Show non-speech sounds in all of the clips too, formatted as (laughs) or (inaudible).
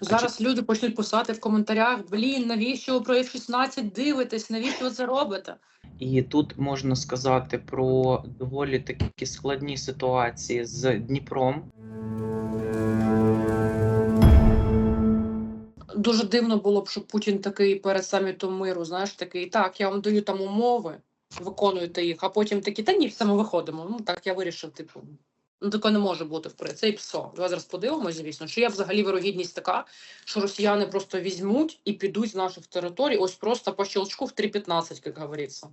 Зараз люди почнуть писати в коментарях: блін, навіщо ви про F-16 дивитесь? Навіщо ви це робите? І тут можна сказати про доволі такі складні ситуації з Дніпром. Дуже дивно було б, щоб Путін такий перед самітом миру, знаєш, такий, так, я вам даю там умови, виконуєте їх, а потім такі, та ні, все ми виходимо. Ну так я вирішив, типу. Ну, таке не може бути в принципі. Це і псо. Давай зараз подивимося, звісно, що є взагалі вирогідність така, що росіяни просто візьмуть і підуть з наших територій, ось просто по щелчку в 3.15, як говориться.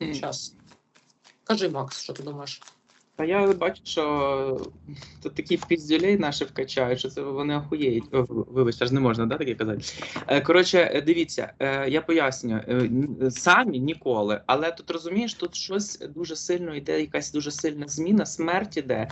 Зараз. Кажи, Макс, що ти думаєш? Та я бачу, що тут такі піздюлей наші вкачають, що це вони охуєють. Вибачте, ж не можна, да, таке казати. Е, Коротше, е, дивіться, е, я поясню. Е, Самі ніколи, але тут розумієш, тут щось дуже сильно йде, якась дуже сильна зміна, смерть іде.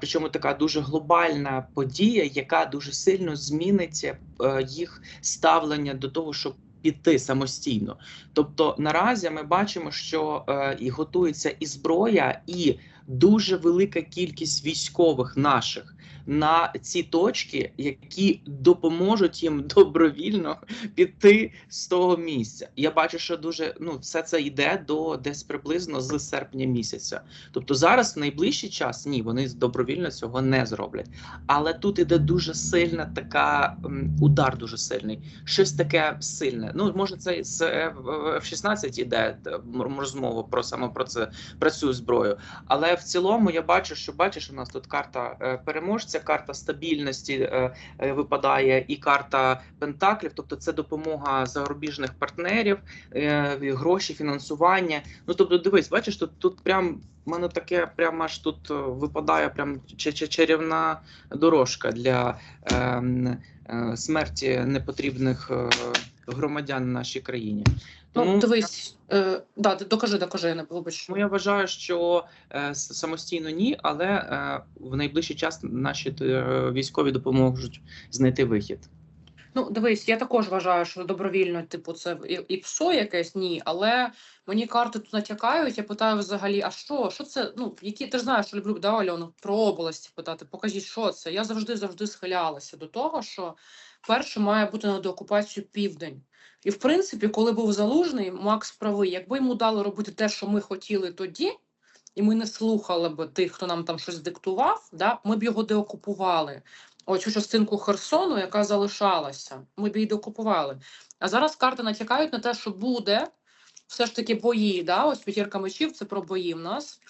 Причому така дуже глобальна подія, яка дуже сильно змінить е, їх ставлення до того, щоб піти самостійно. Тобто наразі ми бачимо, що е, і готується і зброя, і дуже велика кількість військових наших на ці точки, які допоможуть їм добровільно піти з того місця. Я бачу, що дуже ну все це йде до десь приблизно з серпня місяця. Тобто зараз в найближчий час ні, вони добровільно цього не зроблять. Але тут іде дуже сильна така удар, дуже сильний, щось таке сильне. Ну може це з F-16 іде т- розмова про саме про це про цю зброю. Але в цілому я бачу, що бачиш, у нас тут карта е, переможця, карта стабільності е, е, випадає, і карта пентаклів. Тобто це допомога зарубіжних партнерів, е, гроші, фінансування. Ну тобто, дивись, бачиш, тут тут прям. в мене таке прямо аж тут е, випадає прям ча- ча- чарівна дорожка для ем, е, смерті непотрібних е, громадян в нашій країні. Ну, дивись, е, да, докажи, докажи, я не вибач. Тому я вважаю, що е, самостійно ні, але е, в найближчий час наші е, військові допоможуть знайти вихід. Ну, дивись, я також вважаю, що добровільно, типу, це і, і псо якесь ні, але мені карти тут натякають. Я питаю взагалі, а що? Що це? Ну, які ти ж знаєш, що люблю да, Альону, про області питати, покажіть, що це. Я завжди завжди схилялася до того, що перше має бути на деокупацію південь. І в принципі, коли був залужний, Макс правий, якби йому дали робити те, що ми хотіли тоді, і ми не слухали б тих, хто нам там щось диктував, да, ми б його деокупували. Оцю частинку Херсону, яка залишалася, ми б її деокупували. А зараз карти натякають на те, що буде все ж таки бої. Да? Ось п'ятірка мечів це про бої в нас.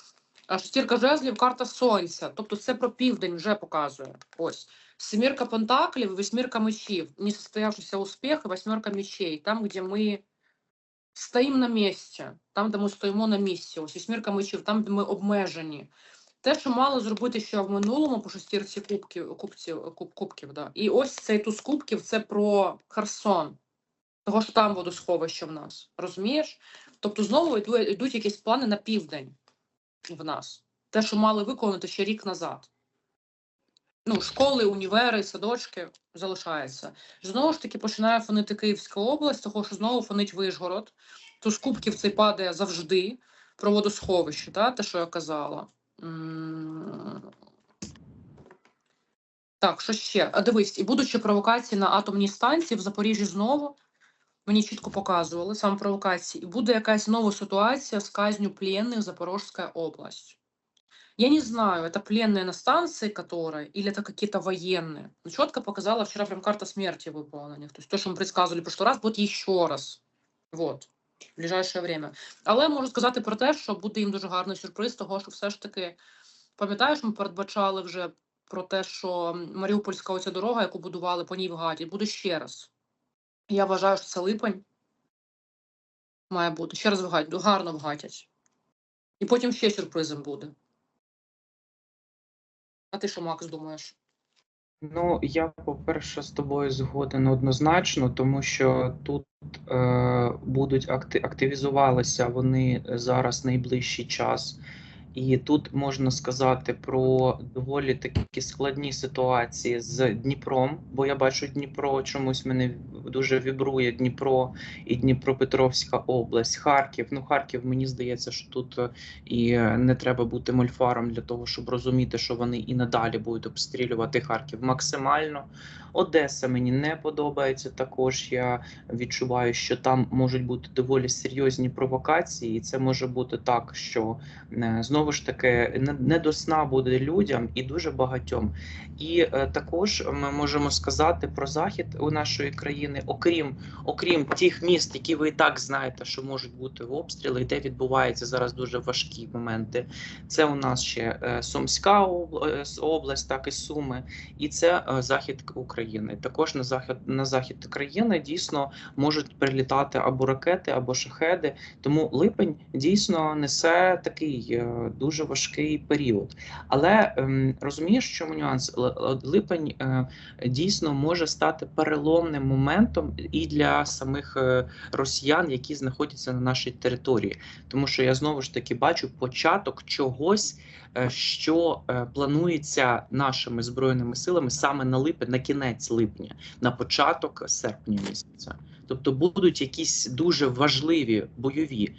А шестірка жезлів карта сонця. Тобто це про південь вже показує. Ось. Семірка пентаклів, восьмірка мечів. Несостоявшийся успіх і восьмерка мечей. Там, де ми стоїмо на місці, там, де ми стоїмо на місці. Ось вісьмірка мечів, там, де ми обмежені. Те, що мало зробити ще в минулому по шестірці кубків, кубців, куб, кубків, да. І ось цей туз кубків це про Херсон. Того, що там водосховище в нас. Розумієш? Тобто знову йдуть якісь плани на південь в нас. Те, що мали виконати ще рік назад. Ну, школи, універи, садочки залишається. Знову ж таки починає фонити Київська область, того, що знову фонить Вишгород. Туз кубків цей падає завжди про водосховище, та, те, що я казала. Так, що ще? А дивись, і будучи провокації на атомній станції в Запоріжжі знову, мені чітко показували саме провокації, і буде якась нова ситуація з казнью пленных Запорожская область. Я не знаю, это пленные на станции, которые, или это какие-то военные. Но четко показала вчера прям карта смерти выпала на них. То есть то, что мы предсказывали в прошлый раз, будет еще раз. Вот. В ближайшее время. Але можу сказати про те, що буде їм дуже гарний сюрприз, того, що все ж таки, пам'ятаєш, ми передбачали вже про те, що Маріупольська оця дорога, яку будували по ній вгадять, буде ще раз. Я вважаю, що це липень має бути. Ще раз вгадять, гарно вгатять. І потім ще сюрпризом буде. А ти що, Макс, думаєш? Ну, я, по-перше, з тобою згоден однозначно, тому що тут е, будуть акти активізувалися вони зараз найближчий час. І тут можна сказати про доволі такі складні ситуації з Дніпром, бо я бачу Дніпро, чомусь мене дуже вібрує Дніпро і Дніпропетровська область, Харків. Ну, Харків, мені здається, що тут е, і е, не треба бути мольфаром для того, щоб розуміти, що вони і надалі будуть обстрілювати Харків максимально. Одеса мені не подобається. Також я відчуваю, що там можуть бути доволі серйозні провокації, і це може бути так, що е, знову ж таки не, до сна буде людям і дуже багатьом. І е, також ми можемо сказати про захід у нашої країни, окрім окрім тих міст, які ви і так знаєте, що можуть бути обстріли, і де відбуваються зараз дуже важкі моменти. Це у нас ще е, Сумська область, так і Суми, і це захід України. Також на захід на захід країни дійсно можуть прилітати або ракети, або шахеди. Тому липень дійсно несе такий е, дуже важкий період. Але ем, розумієш, що нюанс л- липень е, дійсно може стати переломним моментом і для самих е, росіян, які знаходяться на нашій території, тому що я знову ж таки бачу початок чогось, е, що е, планується нашими збройними силами саме на липень, на кінець липня, на початок серпня місяця. Тобто будуть якісь дуже важливі бойові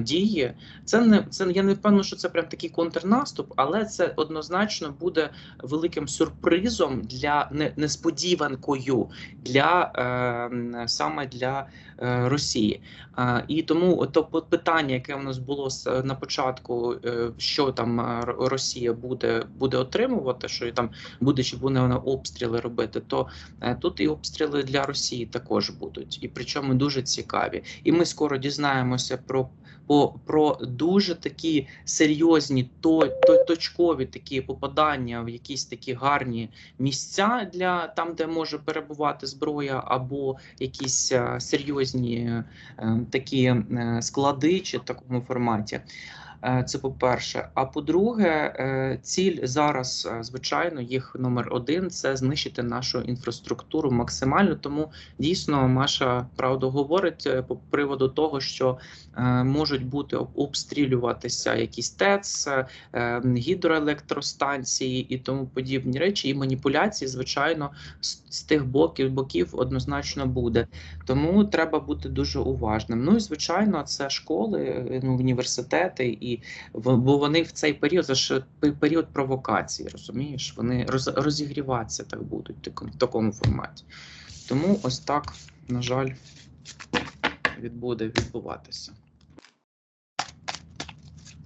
дії. Це не це я не впевнений, що це прям такий контрнаступ, але це однозначно буде великим сюрпризом для не, несподіванкою для е, саме для е, Росії. Е, і тому то пи- питання, яке в нас було на початку, е, що там е, Росія буде буде отримувати, що там буде чи буде вона обстріли робити, то е, тут і обстріли для Росії також будуть, і причому дуже цікаві. І ми скоро дізнаємося про. По про дуже такі серйозні то, то точкові такі попадання в якісь такі гарні місця для там, де може перебувати зброя, або якісь е, серйозні е, такі е, склади чи в такому форматі. Е, Це по-перше. А по-друге, е, ціль зараз, е, звичайно, їх номер один це знищити нашу інфраструктуру максимально. Тому дійсно Маша правду говорить по приводу того, що можуть бути обстрілюватися якісь ТЕЦ, гідроелектростанції і тому подібні речі, і маніпуляції, звичайно, з, тих боків боків однозначно буде. Тому треба бути дуже уважним. Ну і звичайно, це школи, ну, університети, і бо вони в цей період ж період провокації, розумієш? Вони роз, розігріватися так будуть в такому, форматі. Тому ось так, на жаль, відбуде відбуватися.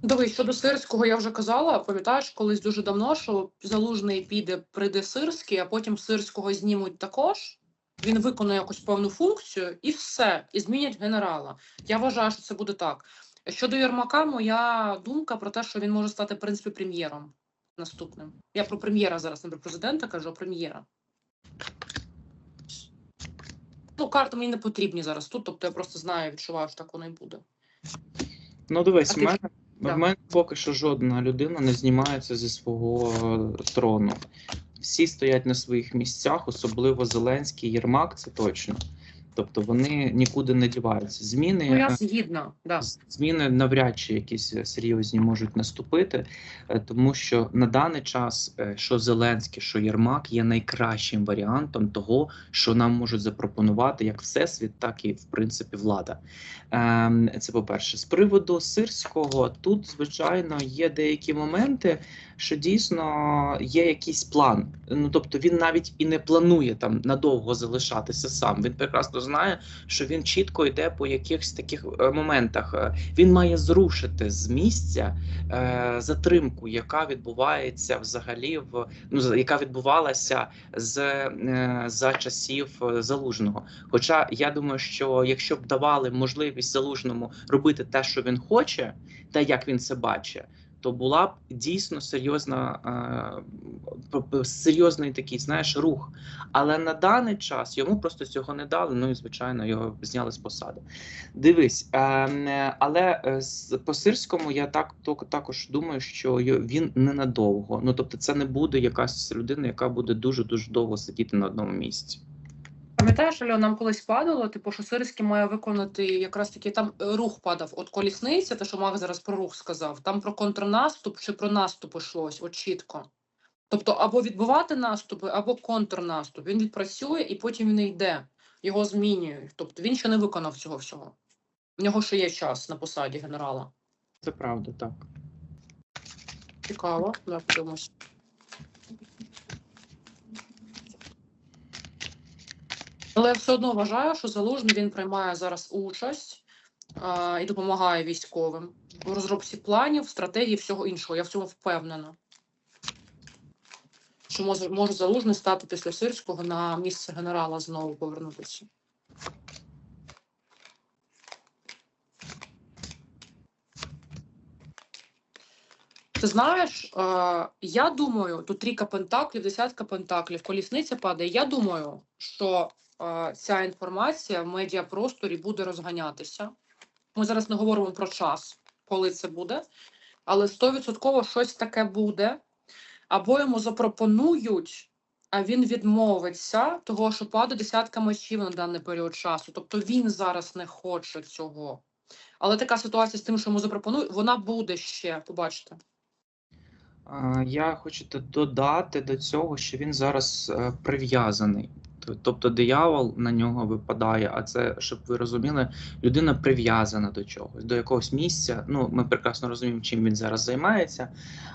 Дивись, щодо Сирського я вже казала, пам'ятаєш, колись дуже давно, що Залужний піде, прийде Сирський, а потім Сирського знімуть також. Він виконує якусь певну функцію і все, і змінять генерала. Я вважаю, що це буде так. Щодо Єрмака, моя думка про те, що він може стати, в принципі, прем'єром наступним. Я про прем'єра зараз, не про президента кажу, а прем'єра. Ну, карти мені не потрібні зараз тут, тобто я просто знаю, відчуваю, що так воно і буде. Ну, дивись, в мене, Да. в мене поки що жодна людина не знімається зі свого е, трону. Всі стоять на своїх місцях, особливо Зеленський, Єрмак, це точно. Тобто вони нікуди не діваються. Зміни Ну, я е, згідна, да. зміни навряд чи якісь е, серйозні можуть наступити, е, тому що на даний час що Зеленський, що Єрмак є найкращим варіантом того, що нам можуть запропонувати як всесвіт, так і в принципі влада. Ем, Це по-перше, з приводу сирського, тут звичайно є деякі моменти, що дійсно є якийсь план. Ну тобто він навіть і не планує там надовго залишатися сам. Він прекрасно знає, що він чітко йде по якихось таких е, моментах. Е, Він має зрушити з місця е, затримку, яка відбувається взагалі в ну яка відбувалася з за часів залужного. Хоча я думаю, що якщо б давали можливість залужному робити те, що він хоче, те, як він це бачить. То була б дійсно серйозна, е, серйозний такий, знаєш, рух. Але на даний час йому просто цього не дали. Ну і звичайно, його зняли з посади. Дивись, е, е, але е, по сирському я так також думаю, що він ненадовго. Ну тобто, це не буде якась людина, яка буде дуже дуже довго сидіти на одному місці. Пам'ятаєш, Альо, нам колись падало, типу, що Сирський має виконати якраз таки там е, рух падав. От колісниця, те, що Мак зараз про рух сказав, там про контрнаступ чи про наступ йшлось, от чітко. Тобто або відбувати наступи, або контрнаступ. Він відпрацює і потім він йде, його змінюють. Тобто він ще не виконав цього всього. В нього ще є час на посаді генерала. Це правда, так. Цікаво, да, подивимось. Але я все одно вважаю, що залужний він приймає зараз участь а, і допомагає військовим у розробці планів, стратегії, всього іншого. Я в цьому впевнена. Що може, може залужний стати після сирського на місце генерала знову повернутися. Ти знаєш, е, я думаю, тут трійка пентаклів, десятка пентаклів, колісниця падає. Я думаю, що е, ця інформація в медіапросторі буде розганятися. Ми зараз не говоримо про час, коли це буде, але 100% щось таке буде. Або йому запропонують, а він відмовиться, того, що падає десятка мечів на даний період часу. Тобто він зараз не хоче цього. Але така ситуація з тим, що йому запропонують, вона буде ще, побачите. Я хочу додати до цього, що він зараз е, прив'язаний. Тобто диявол на нього випадає, а це, щоб ви розуміли, людина прив'язана до чогось, до якогось місця. Ну, ми прекрасно розуміємо, чим він зараз займається.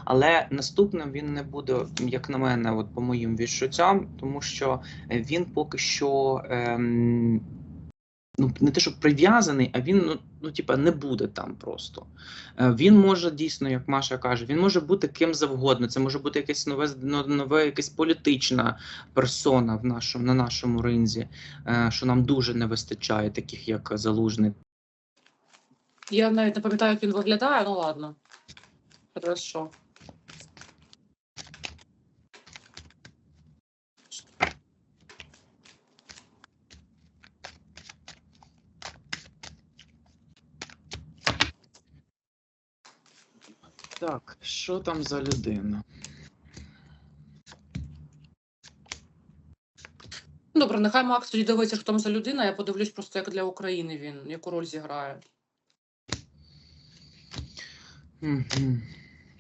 Але наступним він не буде, як на мене, от по моїм відчуттям, тому що він поки що. Ем, Ну, не те, що прив'язаний, а він ну, ну типа не буде там просто. Е, Він може дійсно, як Маша каже, він може бути ким завгодно. Це може бути якесь нове ну, нове, якась політична персона в нашому на нашому ринзі, е, що нам дуже не вистачає, таких як залужний. Я навіть не пам'ятаю, як він виглядає, ну ладно. Хорошо. Так, що там за людина? Добре, нехай Макс тоді дивиться, що там за людина. Я подивлюсь просто, як для України він, яку роль зіграє.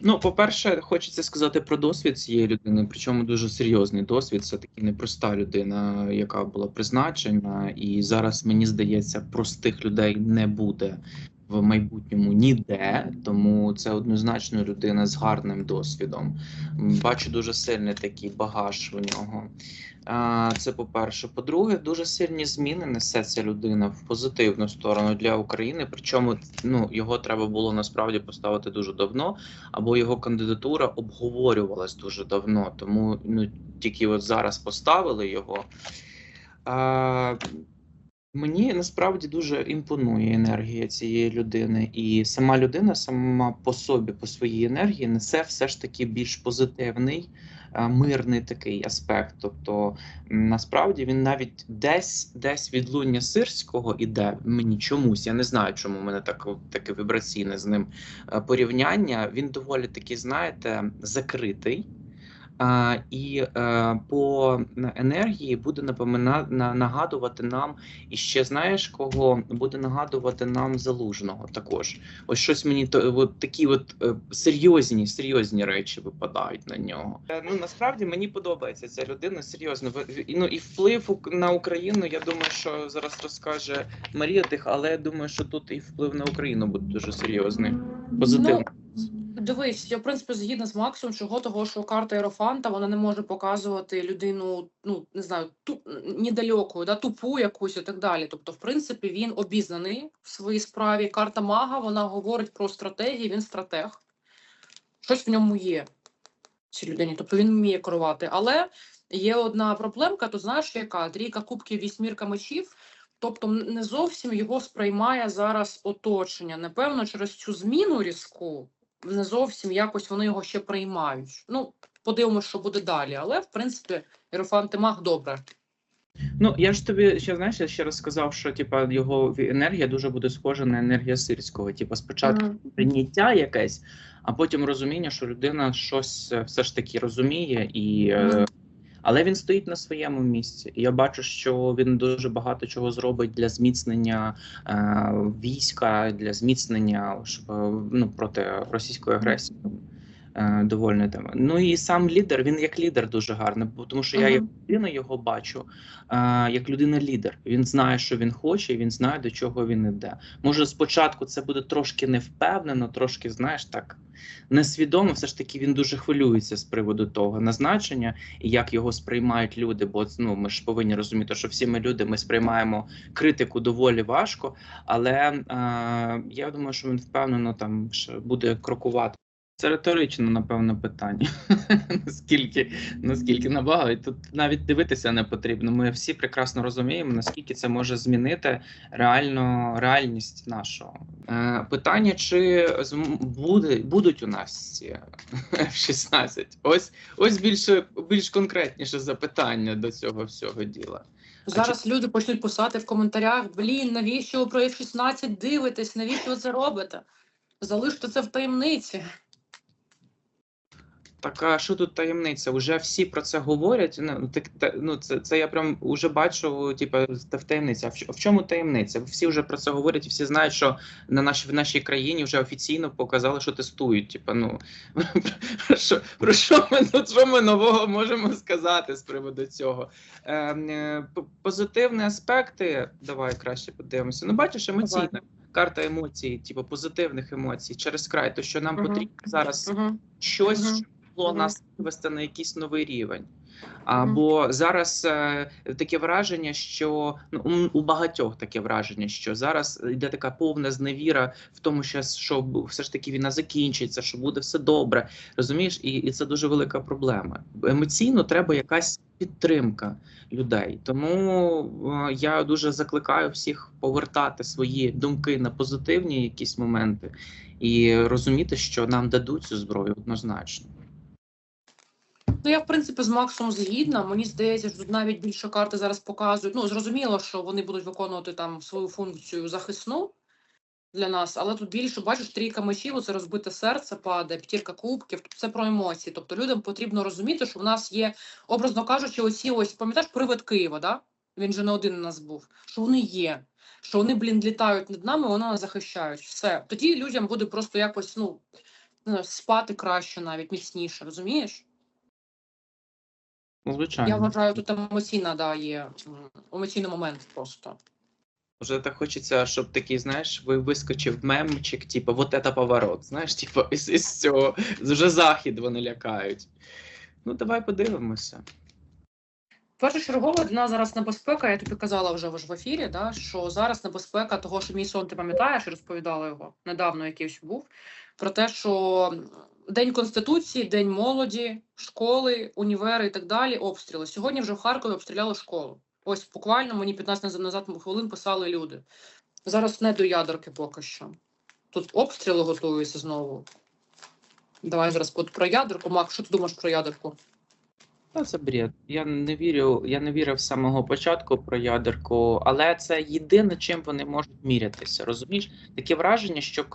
Ну, по-перше, хочеться сказати про досвід цієї людини, причому дуже серйозний досвід. Це таки непроста людина, яка була призначена, і зараз мені здається, простих людей не буде в майбутньому ніде, тому це однозначно людина з гарним досвідом. Бачу дуже сильний такий багаж у нього. Це по-перше. По-друге, дуже сильні зміни несе ця людина в позитивну сторону для України. Причому ну його треба було насправді поставити дуже давно, або його кандидатура обговорювалась дуже давно. Тому ну тільки от зараз поставили його. Мені насправді дуже імпонує енергія цієї людини, і сама людина сама по собі, по своїй енергії, несе все ж таки більш позитивний, е, мирний такий аспект. Тобто, насправді він навіть десь десь відлуння сирського іде мені чомусь. Я не знаю, чому в мене так, таке вібраційне з ним е, порівняння. Він доволі таки, знаєте, закритий. А, і е, по енергії буде напомина, нагадувати нам і ще знаєш кого буде нагадувати нам залужного також. Ось щось мені то от такі от е, серйозні, серйозні речі випадають на нього. Е, Ну насправді мені подобається ця людина серйозно. Ну і вплив на Україну. Я думаю, що зараз розкаже Марія Тих, але я думаю, що тут і вплив на Україну буде дуже серйозний. Позитивний. Дивись, я в принципі згідна з Максом, чого того, що карта Ерофанта вона не може показувати людину, ну не знаю, ту недалеку, да, тупу якусь і так далі. Тобто, в принципі, він обізнаний в своїй справі. Карта мага вона говорить про стратегії, він стратег. Щось в ньому є цій людині. Тобто він вміє керувати. Але є одна проблемка, то знаєш, яка трійка кубків, вісьмірка мечів. Тобто не зовсім його сприймає зараз оточення. Напевно, через цю зміну різку не зовсім якось вони його ще приймають. Ну, подивимося, що буде далі. Але в принципі, Єрофан Тимах добре. Ну я ж тобі ще знаєш, я ще раз сказав, що типа його енергія дуже буде схожа на енергію сирського. Типа спочатку mm. прийняття якесь, а потім розуміння, що людина щось е, все ж таки розуміє, і Мгм. Але він стоїть на своєму місці. І я бачу, що він дуже багато чого зробить для зміцнення е, війська, для зміцнення щоб, ну, проти російської агресії. Е, довольно тема. Ну і сам лідер, він як лідер дуже гарний, бо тому що я як людина його бачу е, як людина-лідер. Він знає, що він хоче, він знає, до чого він іде. Може, спочатку це буде трошки невпевнено, трошки, знаєш, так Несвідомо, все ж таки він дуже хвилюється з приводу того назначення і як його сприймають люди. Бо ну ми ж повинні розуміти, що всі ми люди ми сприймаємо критику доволі важко. Але е, я думаю, що він впевнено там буде крокувати. Це риторичне, напевно, питання. (laughs) наскільки, наскільки набагато. Тут навіть дивитися не потрібно. Ми всі прекрасно розуміємо, наскільки це може змінити реально реальність нашого. Е, питання: чи буде, будуть у нас ці (laughs) F-16? Ось, ось більше, більш конкретніше запитання до цього всього діла. Зараз люди почнуть писати в коментарях: блін, навіщо ви про F-16 дивитесь? Навіщо ви це робите? Залиште це в таємниці. Так, а що тут таємниця? Уже всі про це говорять. Ну, так, та, ну це, це я прям уже бачу, типу, та в таємниця. В, чому таємниця? Всі вже про це говорять, і всі знають, що на наш, в нашій країні вже офіційно показали, що тестують. Типу, ну про (laughs) що, про що ми ну, що ми нового можемо сказати з приводу цього? Е, е, позитивні аспекти. Давай краще подивимося. Ну, бачиш, емоційна карта емоцій, типу позитивних емоцій через край. То що нам Мгм. потрібно зараз Угу. щось, Мгм. що могло нас вивести на якийсь новий рівень. А, Мгм. Бо зараз е, таке враження, що ну, у- у багатьох таке враження, що зараз йде така повна зневіра в тому, що, що все ж таки війна закінчиться, що буде все добре. Розумієш, і, і це дуже велика проблема. Емоційно треба якась підтримка людей. Тому е, я дуже закликаю всіх повертати свої думки на позитивні якісь моменти і розуміти, що нам дадуть цю зброю однозначно. Ну, я, в принципі, з Максом згідна. Мені здається, що тут навіть більше карти зараз показують. Ну, зрозуміло, що вони будуть виконувати там свою функцію захисну для нас, але тут більше, бачиш, трійка мечів, це розбите серце падає, п'ятірка кубків, це про емоції. Тобто людям потрібно розуміти, що в нас є, образно кажучи, оці ось, пам'ятаєш, привид Києва, да? Він же не один у нас був, що вони є, що вони, блін, літають над нами, вони нас захищають. Все. Тоді людям буде просто якось, ну, спати краще навіть, міцніше, розумієш? Ну, звичайно. Я вважаю, тут емоційна да, є емоційний момент просто. Вже так хочеться, щоб такий, знаєш, ви вискочив мемчик, типу, вот это поворот. Знаєш, типу, із, із цього вже захід вони лякають. Ну, давай подивимося. Першочергова для нас зараз небезпека, я тобі казала вже в ефірі, да, що зараз небезпека того, що мій сон, ти пам'ятаєш, і розповідала його недавно якийсь був, про те, що День Конституції, День молоді, школи, універи і так далі, обстріли. Сьогодні вже в Харкові обстріляли школу. Ось буквально мені 15 назад хвилин писали люди. Зараз не до ядерки поки що. Тут обстріли готуються знову. Давай зараз про ядерку. Мак, що ти думаєш про ядерку? Та це бред. Я не вірю, я не вірив з самого початку про ядерку, але це єдине, чим вони можуть мірятися. Розумієш? Таке враження, що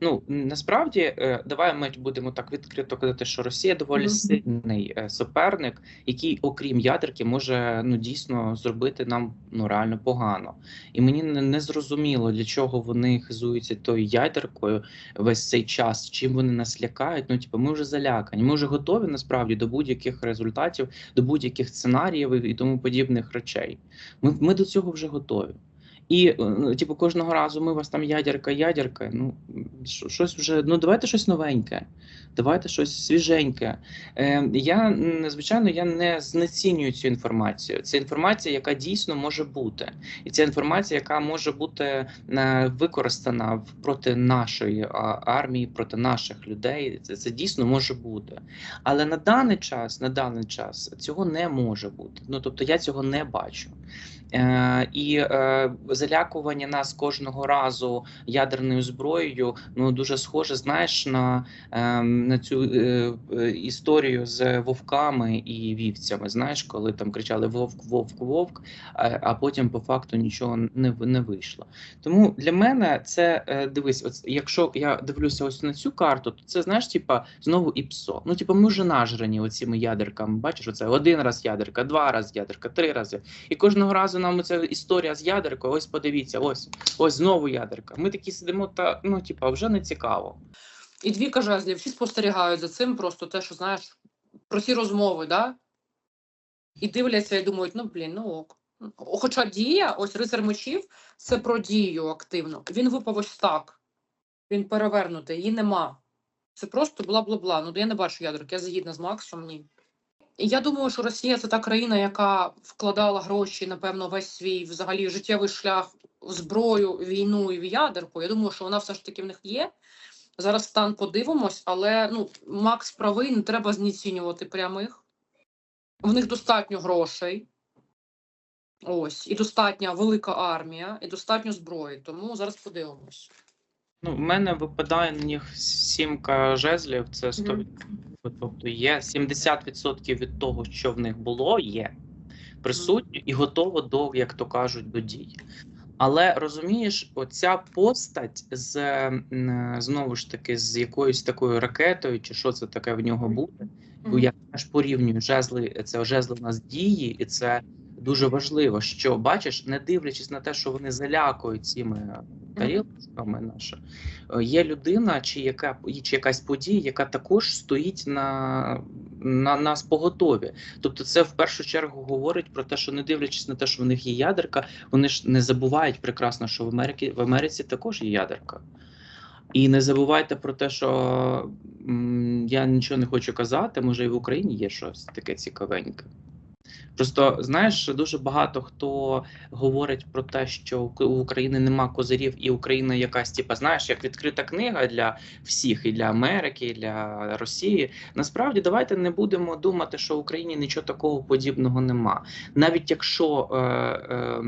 ну насправді е, давай ми будемо так відкрито казати, що Росія доволі Мгм. сильний е, суперник, який, окрім ядерки, може ну дійсно зробити нам ну реально погано. І мені не зрозуміло, для чого вони хизуються тою ядеркою весь цей час. Чим вони нас лякають? Ну типу, ми вже залякані. Ми вже готові насправді до будь-яких результатів, до будь-яких сценаріїв і тому подібних речей. Ми, ми до цього вже готові. І, е, ну, типу, кожного разу ми вас там ядерка, ядерка. Ну щось вже. Ну давайте щось новеньке, давайте щось свіженьке. Е, я звичайно я не знецінюю цю інформацію. Це інформація, яка дійсно може бути, і це інформація, яка може бути е, використана проти нашої армії, проти наших людей. Це, це дійсно може бути. Але на даний час, на даний час цього не може бути. Ну тобто я цього не бачу. Е, і е, залякування нас кожного разу ядерною зброєю ну дуже схоже, знаєш, на, е, на цю е, історію з вовками і вівцями. Знаєш, коли там кричали Вовк, вовк, вовк, а, потім по факту нічого не, не вийшло. Тому для мене це дивись, от якщо я дивлюся ось на цю карту, то це знаєш, типа знову ІПСО. Ну, типа, ми вже нажрені оціми ядерками. Бачиш, оце один раз ядерка, два рази ядерка, три рази. І кожного разу нам ця історія з ядеркою. Ось подивіться, ось ось знову ядерка. Ми такі сидимо, та ну типа вже не цікаво. І дві жезлів, всі спостерігають за цим, просто те, що знаєш, про ці розмови, да? І дивляться і думають, ну блін, ну ок. Хоча дія, ось рицар мечів, це про дію активно. Він випав ось так. Він перевернутий, її нема. Це просто бла-бла-бла. Ну я не бачу ядерки, я згідна з Максом. Ні. Я думаю, що Росія це та країна, яка вкладала гроші, напевно, весь свій взагалі життєвий шлях в зброю, війну і в ядерку. Я думаю, що вона все ж таки в них є. Зараз стан подивимось, але ну, Макс правий, не треба знецінювати прямих. В них достатньо грошей. Ось, і достатня велика армія, і достатньо зброї. Тому зараз подивимось. Ну, в мене випадає на них сімка жезлів, це 100%. Мгм. Тобто є 70% від того, що в них було, є присутньо і готово до, як то кажуть, до дій. Але розумієш, оця постать з м, знову ж таки з якоюсь такою ракетою, чи що це таке в нього буде, бо Мгм. я теж порівнюю жезли, це жезли у нас дії, і це дуже важливо, що бачиш, не дивлячись на те, що вони залякують цими тарілками наші, е, є людина, чи яка чи якась подія, яка також стоїть на, на нас поготові. Тобто, це в першу чергу говорить про те, що не дивлячись на те, що в них є ядерка, вони ж не забувають прекрасно, що в Америці в Америці також є ядерка. І не забувайте про те, що м, я нічого не хочу казати, може і в Україні є щось таке цікавеньке. Просто знаєш, дуже багато хто говорить про те, що у України нема козирів, і Україна якась, типа, знаєш, як відкрита книга для всіх, і для Америки, і для Росії. Насправді, давайте не будемо думати, що в Україні нічого такого подібного нема. Навіть якщо е, е,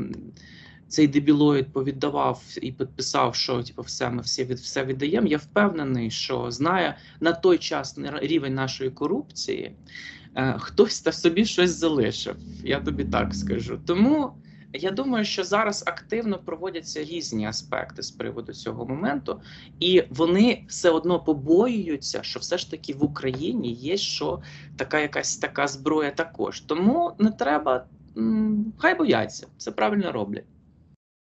цей дебілоїд повіддавав і підписав, що типу, все ми всі від все віддаємо. Я впевнений, що знає на той час рівень нашої корупції, хтось та собі щось залишив. Я тобі так скажу. Тому я думаю, що зараз активно проводяться різні аспекти з приводу цього моменту, і вони все одно побоюються, що все ж таки в Україні є що така якась така зброя також. Тому не треба. м, Хай бояться, це правильно роблять.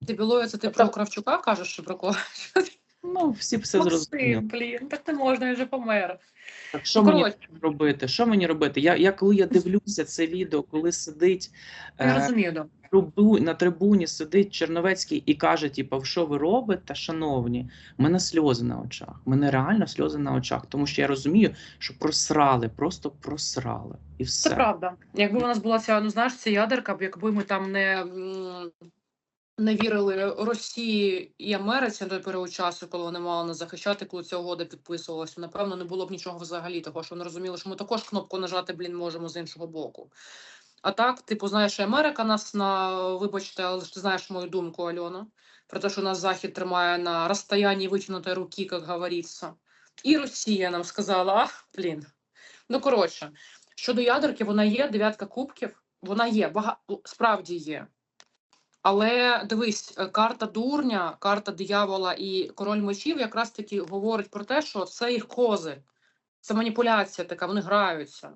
Ти білою, це ти про Кравчука кажеш чи про кого? Ну, всі все зрозуміли. Блін, так не можна, він вже помер. Так що Ну, мені робити? Що мені робити? Я, я коли я дивлюся це відео, коли сидить Я е, розумію, да. трубу, на трибуні сидить Черновецький і каже: типу, що ви робите, шановні? У мене сльози на очах. У мене реально сльози на очах, тому що я розумію, що просрали, просто просрали. І все. Це правда. Якби у нас була ця, ну знаєш, ця ядерка, якби ми там не, не вірили Росії і Америці той період часу, коли вони мали нас захищати, коли ця угода підписувалася, напевно, не було б нічого взагалі, того що вони розуміли, що ми також кнопку нажати, блін, можемо з іншого боку. А так, типу, знаєш, Америка нас на вибачте, але ж ти знаєш мою думку, Альона, про те, що нас Захід тримає на розстоянні витягнутої руки, як говориться. І Росія нам сказала: ах, блін. Ну, коротше, щодо ядерки, вона є, дев'ятка кубків, вона є, бага... справді є. Але дивись, е, карта дурня, карта диявола і король мечів якраз таки говорить про те, що це їх кози, це маніпуляція така, вони граються,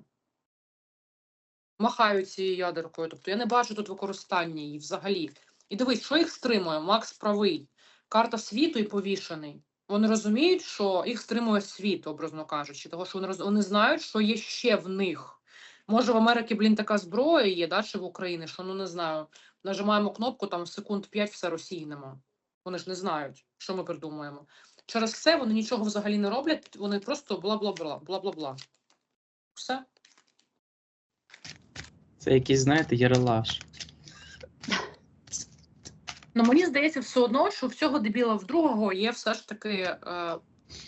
махають цією ядеркою. Тобто я не бачу тут використання її взагалі. І дивись, що їх стримує? Макс правий. Карта світу і повішений. Вони розуміють, що їх стримує світ, образно кажучи, того що вони роз... вони знають, що є ще в них. Може, в Америці, блін, така зброя є, да, чи в Україні, що ну не знаю. Нажимаємо кнопку, там секунд 5 все Росії. Вони ж не знають, що ми придумаємо. Через це вони нічого взагалі не роблять, вони просто бла-бла-бла, бла-бла-бла. Все. Це якийсь, знаєте, ярелаш. Ну мені здається, все одно, що в цього дебіла в другого є все ж таки е,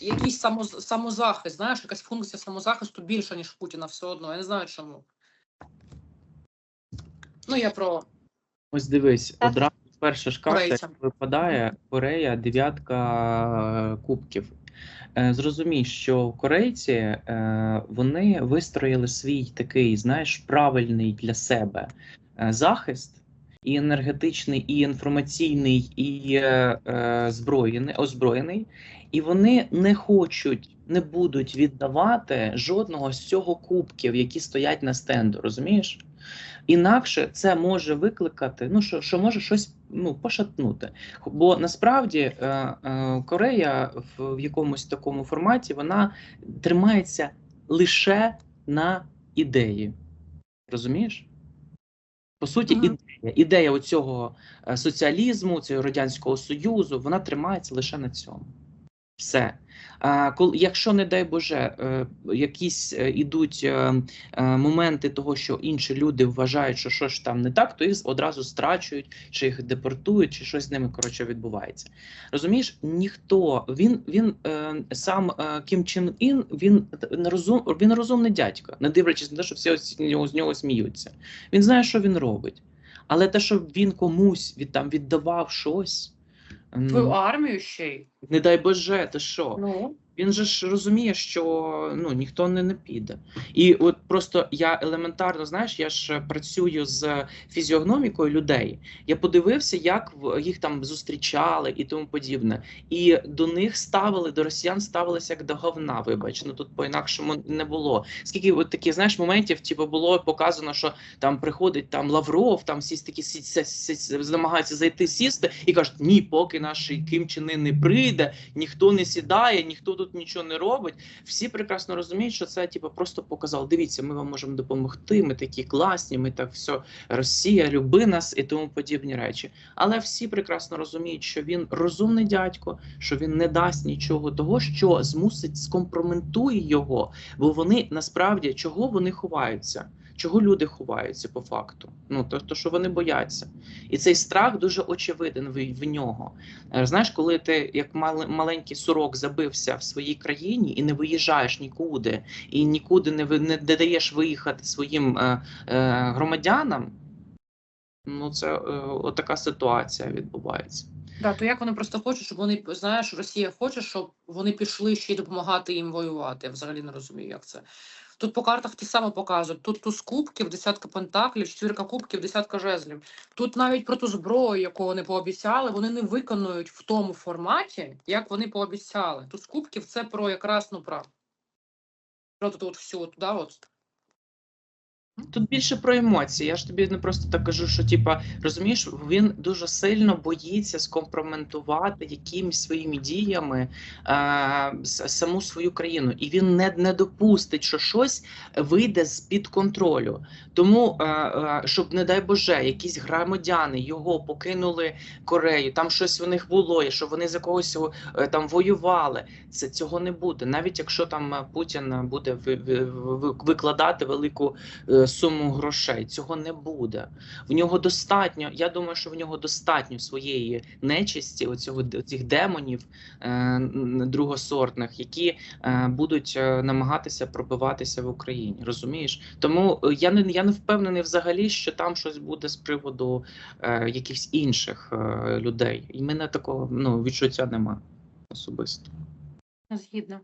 якийсь само, самозахист, знаєш, якась функція самозахисту більша, ніж Путіна все одно. Я не знаю чому. Ну, я про Ось дивись, Так. одразу перша ж карта випадає Корея, дев'ятка е, кубків. Е, Зрозумій, що корейці е, вони вистроїли свій такий, знаєш, правильний для себе захист. І енергетичний, і інформаційний, і е, е, зброєний, озброєний, і вони не хочуть, не будуть віддавати жодного з цього кубків, які стоять на стенду. Розумієш? Інакше це може викликати, ну що, що може щось ну, пошатнути. Бо насправді е, е, Корея в, в якомусь такому форматі вона тримається лише на ідеї. Розумієш? По суті, Мгм. ідея, ідея оцього е, соціалізму, цього радянського союзу, вона тримається лише на цьому. Все. Якщо, не дай Боже, е, якісь е, ідуть е, моменти того, що інші люди вважають, що щось там не так, то їх одразу страчують, чи їх депортують, чи щось з ними коротше відбувається. Розумієш, ніхто він він сам Кім Чен Ін, він розум, він розумний дядько, не дивлячись на те, що всі з нього, з нього сміються. Він знає, що він робить. Але те, що він комусь від там віддавав щось. Твою армію ще й. не дай Боже, ти що? Ну, Він же ж розуміє, що ну ніхто не, не піде. І от просто я елементарно, знаєш, я ж працюю з фізіогномікою людей. Я подивився, як їх там зустрічали і тому подібне. І до них ставили, до росіян ставилися як до говна. Вибач, ну тут по-інакшому не було. Скільки от таких знаєш моментів, типу, було показано, що там приходить там Лавров, там всі такі намагаються зайти сісти і кажуть, ні, поки наш Ким Чен не прийде, ніхто не сідає, ніхто тут нічого не робить. Всі прекрасно розуміють, що це типу, просто показав. Дивіться, ми вам можемо допомогти. Ми такі класні, ми так все, Росія, люби нас і тому подібні речі. Але всі прекрасно розуміють, що він розумний дядько, що він не дасть нічого того, що змусить скомпроментує його. Бо вони насправді чого вони ховаються? Чого люди ховаються по факту? Ну то, то що вони бояться, і цей страх дуже очевиден в, в нього. Е, Знаєш, коли ти як мал, маленький сурок забився в своїй країні і не виїжджаєш нікуди, і нікуди не, не даєш виїхати своїм е, е, громадянам, ну це е, отака ситуація відбувається. да, то як вони просто хочуть, щоб вони, знаєш, Росія хоче, щоб вони пішли ще й допомагати їм воювати. Я взагалі не розумію, як це. Тут по картах те саме показують. Тут туз кубків, десятка пентаклів, четвірка кубків, десятка жезлів. Тут навіть про ту зброю, яку вони пообіцяли, вони не виконують в тому форматі, як вони пообіцяли. Туз кубків це про якраз ну про, про тут от всю туди от. Тут більше про емоції. Я ж тобі не просто так кажу, що типа розумієш, він дуже сильно боїться скомпроментувати якимись своїми діями е, саму свою країну, і він не, не допустить, що щось вийде з під контролю. Тому, е, е, щоб не дай Боже, якісь громадяни його покинули Корею, там щось в них було, і що вони за когось е, там воювали. Це цього не буде, навіть якщо там е, Путін буде ви- ви- ви- викладати велику е, суму грошей. Цього не буде. В нього достатньо. Я думаю, що в нього достатньо своєї нечисті, оцього цих демонів е, другосортних, які е, будуть е, намагатися пробиватися в Україні. Розумієш? Тому е, я не я не впевнений взагалі, що там щось буде з приводу е, якихось інших е, людей. І мене такого ну відчуття немає особисто. Згідно.